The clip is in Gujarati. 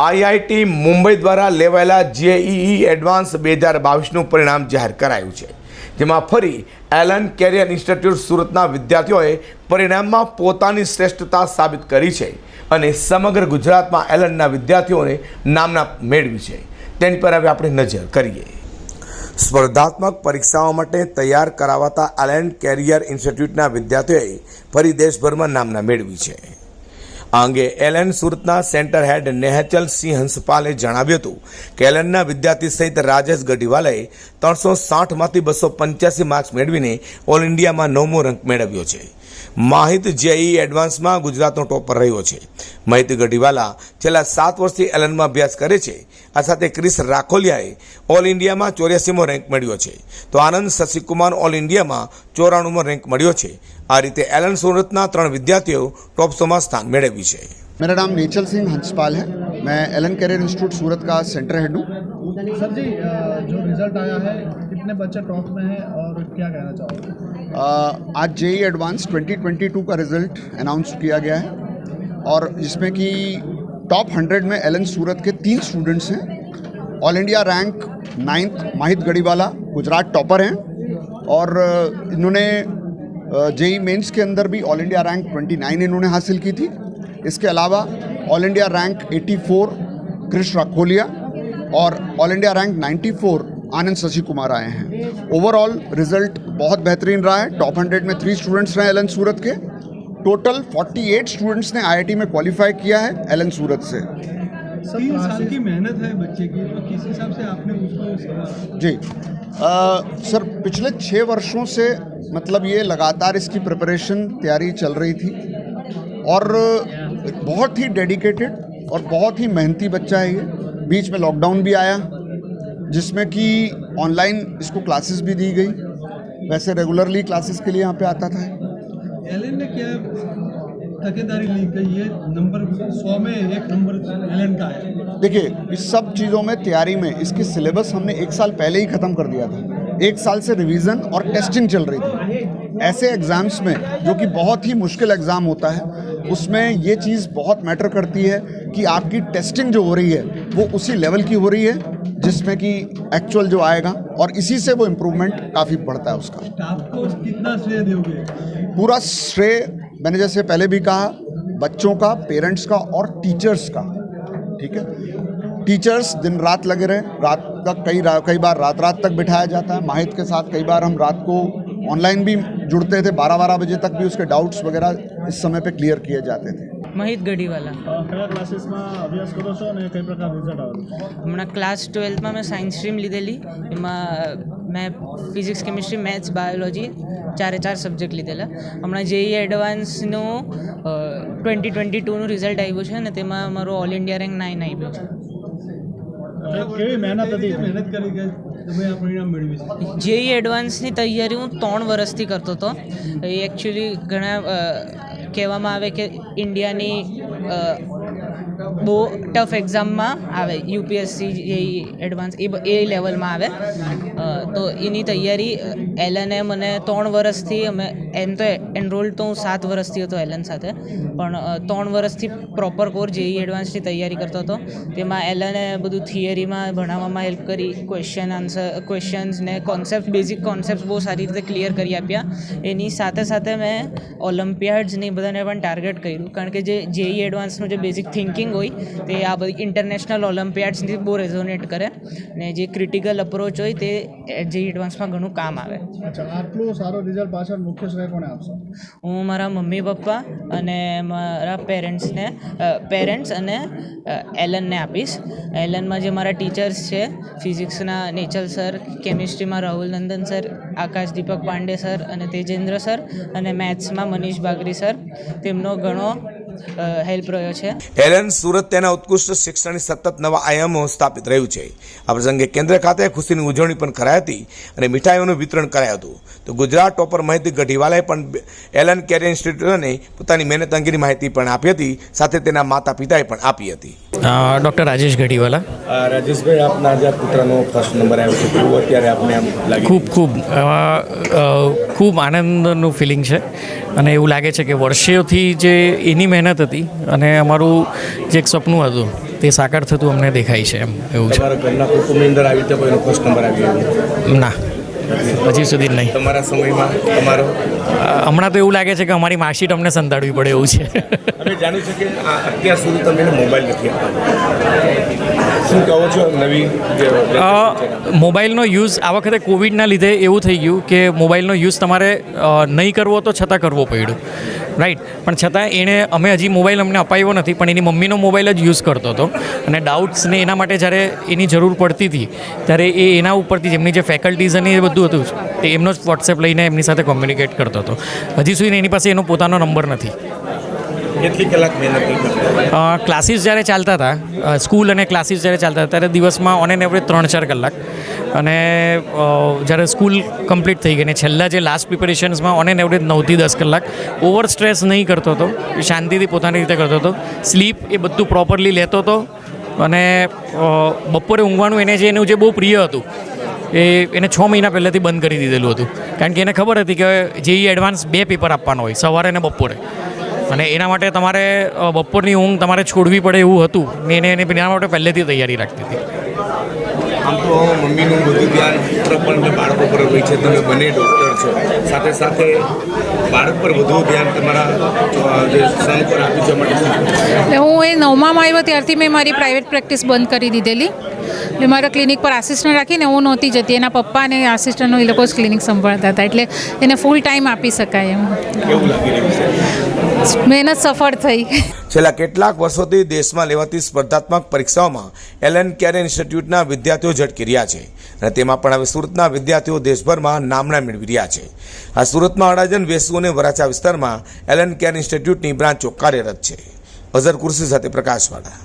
આઈઆઈટી મુંબઈ દ્વારા લેવાયેલા જેઈઈ એડવાન્સ બે હજાર બાવીસનું પરિણામ જાહેર કરાયું છે, જેમાં ફરી એલન કેરિયર ઇન્સ્ટિટ્યૂટ સુરતના વિદ્યાર્થીઓએ પરિણામમાં પોતાની શ્રેષ્ઠતા સાબિત કરી છે અને સમગ્ર ગુજરાતમાં એલનના વિદ્યાર્થીઓને નામના મેળવી છે. તેની પર હવે આપણે નજર કરીએ. સ્પર્ધાત્મક પરીક્ષાઓ માટે તૈયાર કરાવાતા એલન કેરિયર ઇન્સ્ટિટ્યૂટના વિદ્યાર્થીઓએ ફરી દેશભરમાં નામના મેળવી છે. આ અંગે એલએન સુરતના સેન્ટર હેડ નેહચલ સિંહ હંસપાલે જણાવ્યું હતું કે એલએનના વિદ્યાર્થી સહિત રાજેશ ગઢીવાલાએ ત્રણસો સાઠમાંથી બસો પંચ્યાસી માર્ક્સ મેળવીને ઓલ ઇન્ડિયામાં નવમો રેન્ક મેળવ્યો છે. માહિત જેઈ એડવાન્સમાં ગુજરાતનો ટોપર રહ્યો છે. માહિત ગઢીવાલા છેલ્લા સાત વર્ષથી એલએનમાં અભ્યાસ કરે છે. આ સાથે ક્રિસ રાખોલિયાએ ઓલ ઇન્ડિયામાં ચોર્યાસીમો રેન્ક મેળવ્યો છે. તો આનંદ શશિકુમાર ઓલ ઇન્ડિયામાં ચોરાણુંમો રેન્ક મળ્યો છે. આ રીતે એલન સુરતના ત્રણ વિદ્યાર્થીઓ ટોપ સોમાં સ્થાન મેળવ્યું છે मेरा नाम नेचल सिंह हंसपाल है मैं एलन कैरियर इंस्टीट्यूट सूरत का सेंटर हेड हूँ सर जी अ, जो रिजल्ट आया है कितने बच्चे टॉप में हैं और क्या कहना चाहोगे अ, आज जेई एडवांस 2022 का रिजल्ट अनाउंस किया गया है और जिसमें कि टॉप 100 में एलन सूरत के तीन स्टूडेंट्स हैं ऑल इंडिया रैंक नाइन्थ माहित गढ़ीवाला गुजरात टॉपर हैं और अ, इन्होंने जेई मेंस के अंदर भी ऑल इंडिया रैंक 29 इन्होंने हासिल की थी। इसके अलावा all India rank 84 Krish Rakholiya और all India rank 94 Anand Shashi Kumar आए हैं। ओवरऑल रिज़ल्ट बहुत बेहतरीन रहा है। टॉप 100 में थ्री स्टूडेंट्स रहे एलन सूरत के। टोटल 48 स्टूडेंट्स ने आईआईटी में क्वालिफाई किया है एलन सूरत से। तीन साल की मेहनत है बच्चे की तो किस हिसाब से आपने उसको जी। सर, पिछले छः वर्षों से मतलब ये लगातार इसकी प्रिपरेशन तैयारी चल रही थी और बहुत ही डेडिकेटेड और बहुत ही मेहनती बच्चा है ये। बीच में लॉकडाउन भी आया, जिसमें कि ऑनलाइन इसको क्लासेस भी दी गई। वैसे रेगुलरली क्लासेस के लिए यहाँ पे आता था। क्या तकेदारी ली गई ये नंबर सौ में एक नंबर एलन का है। देखिए इस सब चीज़ों में तैयारी में इसकी सिलेबस हमने एक साल पहले ही ख़त्म कर दिया था। एक साल से रिवीजन और टेस्टिंग चल रही थी। ऐसे एग्ज़ाम्स में जो कि बहुत ही मुश्किल एग्ज़ाम होता है उसमें ये चीज़ बहुत मैटर करती है कि आपकी टेस्टिंग जो हो रही है वो उसी लेवल की हो रही है जिसमें कि एक्चुअल जो आएगा और इसी से वो इम्प्रूवमेंट काफ़ी बढ़ता है उसका। स्टाफ को कितना श्रेय दोगे? पूरा श्रेय मैंने जैसे पहले भी कहा बच्चों का पेरेंट्स का और टीचर्स का ठीक है टीचर्स दिन रात लगे रहे रात तक कई रा, कई बार रात रात तक बिठाया जाता है माहित के साथ कई बार हम रात को ऑनलाइन भी जुड़ते थे बारह बारह बजे तक भी उसके डाउट्स वगैरह इस समय पे क्लियर किए जाते थे મહિત ગઢીવાલા અ, કયા ક્લાસીસમાં અભ્યાસ કરો છો અને કઈ પ્રકાર રિઝલ્ટ આવે હમણાં ક્લાસ ટ્વેલ્થમાં મેં સાયન્સ સ્ટ્રીમ લીધેલી એમાં મેં ફિઝિક્સ કેમિસ્ટ્રી મેથ્સ બાયોલોજી ચારે ચાર સબ્જેક્ટ લીધેલા. હમણાં જેઈ એડવાન્સનું ટ્વેન્ટી ટ્વેન્ટી ટુનું રિઝલ્ટ આવ્યું છે અને તેમાં મારો ઓલ ઇન્ડિયા રેન્ક નાઇન આવ્યો છે. કેવી મહેનત હતી? મહેનત કરી કે તમે આ પરિણામ મેળવી છે? જેઈ એડવાન્સની તૈયારી હું ત્રણ વર્ષથી કરતો હતો. એ એકચ્યુઅલી ઘણા કહેવામાં આવે કે ઇન્ડિયાની બહુ ટફ એક્ઝામમાં આવે. યુપીએસસી જે એડવાન્સ એ એ લેવલમાં આવે. તો એની તૈયારી એલને મને ત્રણ વર્ષથી અમે, એમ તો એનરોલ તો હું સાત વર્ષથી હતો એલન સાથે, પણ ત્રણ વર્ષથી પ્રોપર કોર જેઈ એડવાન્સની તૈયારી કરતો હતો. તેમાં એલને બધું થિયરીમાં ભણાવવામાં હેલ્પ કરી ક્વેશ્ચન આન્સર ક્વેશ્ચન્સ ને કોન્સેપ્ટ બેઝિક કોન્સેપ્ટ બહુ સારી રીતે ક્લિયર કરી આપ્યા. એની સાથે સાથે મેં ઓલિમ્પિયાડ્સની બધાને પણ ટાર્ગેટ કર્યું. કારણ કે જે જેઈ એડવાન્સનું જે બેઝિક થિંકિંગ હોય તે આ બધી ઇન્ટરનેશનલ ઓલિમ્પિયાડ્સની બહુ રેઝોનેટ કરે ને જે ક્રિટિકલ અપ્રોચ હોય તે જે એડવાન્સમાં ઘણું કામ આવે. અચ્છા આટલું સારો રિઝલ્ટ પાછળ મુખ્ય શ્રેય કોને આપશો? હું મારા મમ્મી પપ્પા અને મારા પેરેન્ટ્સને પેરેન્ટ્સ અને એલનને આપીશ. એલનમાં જે મારા ટીચર્સ છે ફિઝિક્સના નેચલ સર કેમિસ્ટ્રીમાં રાહુલ નંદન સર આકાશ દીપક પાંડે સર અને તેજેન્દ્ર સર અને મેથ્સમાં મનીષ બાગરી સર. તેમનો ઘણો હેલ્પ રહ્યો છે. એલન સુરત તેના ઉત્કૃષ્ટ શિક્ષણની સતત નવા આયામો સ્થાપિત રહ્યું છે. આ પ્રસંગે કેન્દ્ર ખાતે ખુશીની ઉજવણી પણ કરાઈ હતી અને મીઠાઈઓનું વિતરણ કરાયું હતું. તો ગુજરાત ટોપર માહિતી ગઢીવાલાએ પણ એલન કેરિયર ઇન્સ્ટિટ્યૂટને પોતાની મહેનત અંગેની માહિતી પણ આપી હતી સાથે તેના માતા પિતાએ પણ આપી હતી. ડૉક્ટર રાજેશ ગઢીવાલા. રાજેશભાઈ આપના આજે પુત્રનો ફર્સ્ટ નંબર આવ્યો છે અત્યારે આપને ખૂબ ખૂબ. ખૂબ આનંદનું ફિલિંગ છે. અને એવું લાગે છે કે વર્ષોથી જે એની મહેનત હતી અને અમારું જે એક સપનું હતું તે સાકાર થતું અમને દેખાય છે એમ એવું છે. તમારા અંદર આવી રીતે કોઈનો નંબર આવી ના હજી સુધી નહીં. તમારા સમયમાં તમારો હમણાં તો એવું લાગે છે કે અમારી માર્કશીટ અમને સંતાડવી પડે એવું છે. જાણ્યું છે કે અત્યાર સુધી તમે મોબાઈલ નથી શું કહો છો નવી મોબાઈલનો યુઝ આ વખતે કોવિડના લીધે એવું થઈ ગયું કે મોબાઈલનો યુઝ તમારે નહીં કરવો તો છતાં કરવો પડ્યો. રાઈટ પણ છતાં એણે, અમે હજી મોબાઈલ અમને અપાયો નથી, પણ એની મમ્મીનો મોબાઈલ જ યુઝ કરતો હતો. અને ડાઉટ્સને એના માટે જ્યારે એની જરૂર પડતી હતી, ત્યારે એ એના ઉપરથી જેમની જે ફેકલ્ટીઝ અને એ બધું હતું, તે એમનો જ વોટ્સએપ લઈને એમની સાથે કોમ્યુનિકેટ કરતો હતો. હજી સુધી એની પાસે એનો પોતાનો નંબર નથી. કેટલી કલાક મહેનત ક્લાસીસ જ્યારે ચાલતા હતા સ્કૂલ અને ક્લાસીસ જ્યારે ચાલતા હતા, ત્યારે દિવસમાં ઓન એન એવરેજ ત્રણ ચાર કલાક. અને જ્યારે સ્કૂલ કમ્પ્લીટ થઈ ગઈ ને છેલ્લા જે લાસ્ટ પ્રિપેરેશન્સમાં ઓન એન એવરેજ નવથી દસ કલાક. ઓવર સ્ટ્રેસ નહીં કરતો હતો, શાંતિથી પોતાની રીતે કરતો હતો. સ્લીપ એ બધું પ્રોપરલી લેતો હતો. અને બપોરે ઊંઘવાનું એને જે, એનું જે બહુ પ્રિય હતું, એ એને છ મહિના પહેલાંથી બંધ કરી દીધેલું હતું. કારણ કે એને ખબર હતી કે જે એડવાન્સ બે પેપર આપવાનો હોય, સવારે અને બપોરે. અને એના માટે તમારે બપોરની ઊંઘ તમારે છોડવી પડે એવું હતું. ને એને એને એના માટે પહેલેથી તૈયારી રાખતી હતી. આમ તો મમ્મીનું બધું ધ્યાન પુત્ર પણ બાળકો પર હોય છે. તમે બંને ડૉક્ટર છો. સાથે સાથે બાળક પર વધુ ધ્યાન તમારા જે સન પર આપી છે હું એ નવમામાં આવ્યો ત્યારથી મેં મારી પ્રાઇવેટ પ્રેક્ટિસ બંધ કરી દીધેલી. એટલે મારા ક્લિનિક પર આસિસ્ટન્ટ રાખીને હું નહોતી જતી. એના પપ્પા અને આસિસ્ટન્ટનો એ લોકો જ ક્લિનિક સંભાળતા હતા. એટલે એને ફૂલ ટાઈમ આપી શકાય એમ. મહેનત સફળ થઈ. છેલ્લા કેટલાક વર્ષોથી દેશમાં લેવાતી સ્પર્ધાત્મક પરીક્ષાઓમાં એલએન કેર ઇન્સ્ટિટ્યૂટના વિદ્યાર્થીઓ ઝટકી રહ્યા છે અને તેમાં પણ હવે સુરતના વિદ્યાર્થીઓ દેશભરમાં નામના મેળવી રહ્યા છે. આ સુરતમાં અડાજન વેસુ અને વરાછા વિસ્તારમાં એલએન કેર ઇન્સ્ટિટ્યૂટની બ્રાન્ચો કાર્યરત છે. અઝર કુર્સી સાથે પ્રકાશવાળા.